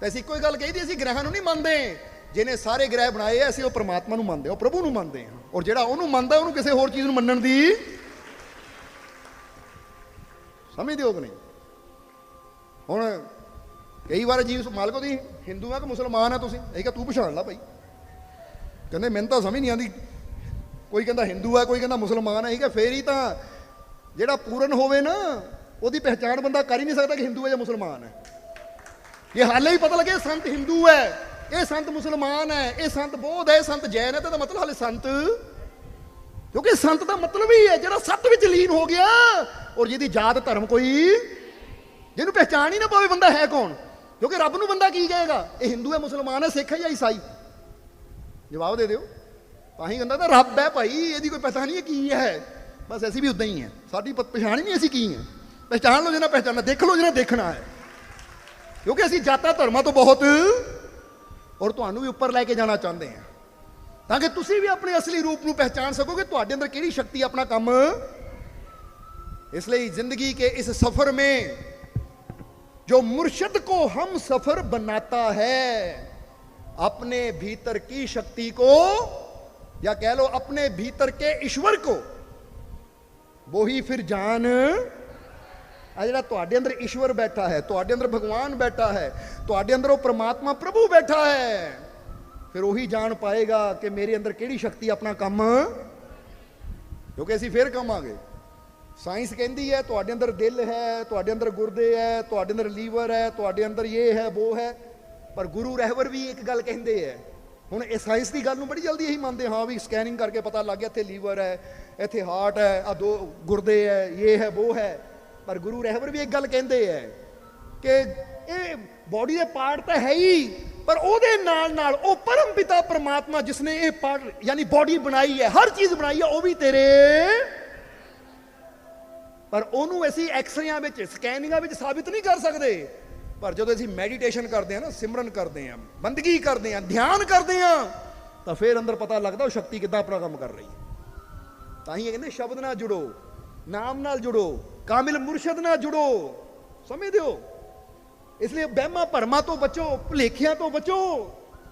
ਤਾਂ ਅਸੀਂ ਇੱਕੋ ਹੀ ਗੱਲ ਕਹੀਦੀ, ਅਸੀਂ ਗ੍ਰਹਿਾਂ ਨੂੰ ਨਹੀਂ ਮੰਨਦੇ। ਜਿਹਨੇ ਸਾਰੇ ਗ੍ਰਹਿ ਬਣਾਏ ਆ, ਅਸੀਂ ਉਹ ਪ੍ਰਮਾਤਮਾ ਨੂੰ ਮੰਨਦੇ ਹਾਂ ਉਹ ਪ੍ਰਭੂ ਨੂੰ ਮੰਨਦੇ ਹਾਂ ਔਰ ਜਿਹੜਾ ਉਹਨੂੰ ਮੰਨਦਾ, ਉਹਨੂੰ ਕਿਸੇ ਹੋਰ ਚੀਜ਼ ਨੂੰ ਮੰਨਣ ਦੀ ਸਮਝਦੇ ਹੋ ਕਿ ਨਹੀਂ। ਹੁਣ ਕਈ ਵਾਰ ਜੀ ਮਾਲਕ ਤੁਸੀਂ ਹਿੰਦੂ ਆ ਕਿ ਮੁਸਲਮਾਨ ਆ ਤੁਸੀਂ? ਇਹ ਕਿ ਤੂੰ ਪਛਾਣ ਲੈ ਭਾਈ ਕਹਿੰਦੇ, ਮੈਨੂੰ ਤਾਂ ਸਮਝ ਨਹੀਂ ਆਉਂਦੀ। ਕੋਈ ਕਹਿੰਦਾ ਹਿੰਦੂ ਆ, ਕੋਈ ਕਹਿੰਦਾ ਮੁਸਲਮਾਨ ਆ, ਇਹ ਕਿ ਫੇਰ ਹੀ ਤਾਂ ਜਿਹੜਾ ਪੂਰਨ ਹੋਵੇ ਨਾ, ਉਹਦੀ ਪਹਿਚਾਣ ਬੰਦਾ ਕਰ ਹੀ ਨਹੀਂ ਸਕਦਾ ਕਿ ਹਿੰਦੂ ਹੈ ਜਾਂ ਮੁਸਲਮਾਨ ਹੈ ਇਹ ਹਾਲੇ ਹੀ ਪਤਾ ਲੱਗੇ ਇਹ ਸੰਤ ਹਿੰਦੂ ਹੈ, ਇਹ ਸੰਤ ਮੁਸਲਮਾਨ ਹੈ, ਇਹ ਸੰਤ ਬੋਧ ਹੈ, ਇਹ ਸੰਤ ਜੈਨ ਹੈ, ਤੇ ਇਹਦਾ ਮਤਲਬ ਹਾਲੇ ਸੰਤ। ਕਿਉਂਕਿ ਸੰਤ ਦਾ ਮਤਲਬ ਹੀ ਹੈ, ਜਿਹੜਾ ਸੱਤ ਵਿੱਚ ਲੀਨ ਹੋ ਗਿਆ, ਔਰ ਜਿਹਦੀ ਜਾਤ ਧਰਮ ਕੋਈ ਜਿਹਨੂੰ ਪਹਿਚਾਣ ਹੀ ਨਾ ਪਾਵੇ ਬੰਦਾ ਹੈ ਕੌਣ? ਕਿਉਂਕਿ ਰੱਬ ਨੂੰ ਬੰਦਾ ਕੀ ਕਹੇਗਾ? ਇਹ ਹਿੰਦੂ ਹੈ, ਮੁਸਲਮਾਨ ਹੈ, ਸਿੱਖ ਹੈ ਜਾਂ ਈਸਾਈ? ਜਵਾਬ ਦੇ ਦਿਓ। ਤਾਂ ਹੀ ਕਹਿੰਦਾ ਤਾਂ ਰੱਬ ਹੈ ਭਾਈ, ਇਹਦੀ ਕੋਈ ਪਤਾ ਨਹੀਂ ਹੈ ਕੀ ਹੈ। ਬਸ ਅਸੀਂ ਵੀ ਉਦਾਂ ਹੀ ਹੈ। ਸਾਡੀ ਪ- ਪਛਾਣ ਹੀ ਨਹੀਂ ਅਸੀਂ ਕੀ ਹੈ। ਪਹਿਚਾਣ ਲਓ ਜਿਹਨਾਂ ਪਹਿਚਾਨਣਾ ਦੇਖ ਲਓ ਜਿਹਨਾਂ ਦੇਖਣਾ ਹੈ। ਕਿਉਂਕਿ ਅਸੀਂ ਜਾਤਾਂ ਧਰਮਾਂ ਤੋਂ ਬਹੁਤ ਔਰ ਤੁਹਾਨੂੰ ਵੀ ਉੱਪਰ ਲੈ ਕੇ ਜਾਣਾ ਚਾਹੁੰਦੇ ਹਾਂ ਤਾਂ ਕਿ ਤੁਸੀਂ ਵੀ ਆਪਣੇ ਅਸਲੀ ਰੂਪ ਨੂੰ ਪਹਿਚਾਨ ਸਕੋਗੇ ਤੁਹਾਡੇ ਅੰਦਰ ਕਿਹੜੀ ਸ਼ਕਤੀ ਆਪਣਾ ਕੰਮ इसलिए जिंदगी के इस सफर में जो मुर्शद को हम सफर बनाता है अपने भीतर की शक्ति को या कह लो अपने भीतर के ईश्वर को वो ही फिर जान ਆ ਜਿਹੜਾ ਤੁਹਾਡੇ ਅੰਦਰ ਈਸ਼ਵਰ ਬੈਠਾ ਹੈ, ਤੁਹਾਡੇ ਅੰਦਰ ਭਗਵਾਨ ਬੈਠਾ ਹੈ, ਤੁਹਾਡੇ ਅੰਦਰ ਉਹ ਪ੍ਰਮਾਤਮਾ ਪ੍ਰਭੂ ਬੈਠਾ ਹੈ, ਫਿਰ ਉਹੀ ਜਾਣ ਪਾਏਗਾ ਕਿ ਮੇਰੇ ਅੰਦਰ ਕਿਹੜੀ ਸ਼ਕਤੀ ਆਪਣਾ ਕੰਮ? ਕਿਉਂਕਿ ਅਸੀਂ ਫਿਰ ਕਮਾਂਗੇ। ਸਾਇੰਸ ਕਹਿੰਦੀ ਹੈ, ਤੁਹਾਡੇ ਅੰਦਰ ਦਿਲ ਹੈ, ਤੁਹਾਡੇ ਅੰਦਰ ਗੁਰਦੇ ਹੈ, ਤੁਹਾਡੇ ਅੰਦਰ ਲੀਵਰ ਹੈ, ਤੁਹਾਡੇ ਅੰਦਰ ਇਹ ਹੈ, ਉਹ ਹੈ। ਪਰ ਗੁਰੂ ਰਹਿਬਰ ਵੀ ਇੱਕ ਗੱਲ ਕਹਿੰਦੇ ਹੈ। ਹੁਣ ਇਹ ਸਾਇੰਸ ਦੀ ਗੱਲ ਨੂੰ ਬੜੀ ਜਲਦੀ ਇਹੀ ਮੰਨਦੇ ਹਾਂ ਵੀ ਸਕੈਨਿੰਗ ਕਰਕੇ ਪਤਾ ਲੱਗ ਗਿਆ, ਇੱਥੇ ਲੀਵਰ ਹੈ, ਇੱਥੇ ਹਾਰਟ ਹੈ ਆ ਦੋ ਗੁਰਦੇ ਹੈ, ਇਹ ਹੈ, ਉਹ ਹੈ। ਪਰ ਗੁਰੂ ਰਹਿਬਰ ਵੀ ਇੱਕ ਗੱਲ ਕਹਿੰਦੇ ਹੈ ਕਿ ਇਹ ਬਾਡੀ ਦੇ ਪਾਰਟ ਤਾਂ ਹੈ ਹੀ, ਪਰ ਉਹਦੇ ਨਾਲ ਨਾਲ ਉਹ ਪਰਮ ਪਿਤਾ ਪ੍ਰਮਾਤਮਾ ਜਿਸ ਨੇ ਇਹ ਪਾਰਟ ਯਾਨੀ ਬਾਡੀ ਬਣਾਈ ਹੈ ਹਰ ਚੀਜ਼ ਬਣਾਈ ਹੈ ਉਹ ਵੀ ਤੇਰੇ। ਪਰ ਉਹਨੂੰ ਅਸੀਂ ਐਕਸਰੇਆਂ ਵਿੱਚ, ਸਕੈਨਿੰਗਾਂ ਵਿੱਚ ਸਾਬਿਤ ਨਹੀਂ ਕਰ ਸਕਦੇ। ਪਰ ਜਦੋਂ ਅਸੀਂ ਮੈਡੀਟੇਸ਼ਨ ਕਰਦੇ ਹਾਂ ਨਾ, ਸਿਮਰਨ ਕਰਦੇ ਹਾਂ ਬੰਦਗੀ ਕਰਦੇ ਹਾਂ ਧਿਆਨ ਕਰਦੇ ਹਾਂ ਤਾਂ ਫਿਰ ਅੰਦਰ ਪਤਾ ਲੱਗਦਾ ਉਹ ਸ਼ਕਤੀ ਕਿੱਦਾਂ ਆਪਣਾ ਕੰਮ ਕਰ ਰਹੀ ਹੈ। ਤਾਂ ਹੀ ਇਹ ਕਹਿੰਦੇ ਸ਼ਬਦ ਨਾਲ ਜੁੜੋ। ਨਾਮ ਨਾਲ ਜੁੜੋ, ਕਾਮਿਲ ਮੁਰਸ਼ਦ ਨਾਲ ਜੁੜੋ ਸਮਝਦੇ ਹੋ ਇਸ ਲਈ ਵਹਿਮਾਂ ਭਰਮਾਂ ਤੋਂ ਬਚੋ, ਭੁਲੇਖਿਆਂ ਤੋਂ ਬਚੋ।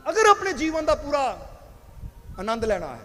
ਅਗਰ ਆਪਣੇ ਜੀਵਨ ਦਾ ਪੂਰਾ ਆਨੰਦ ਲੈਣਾ ਹੈ।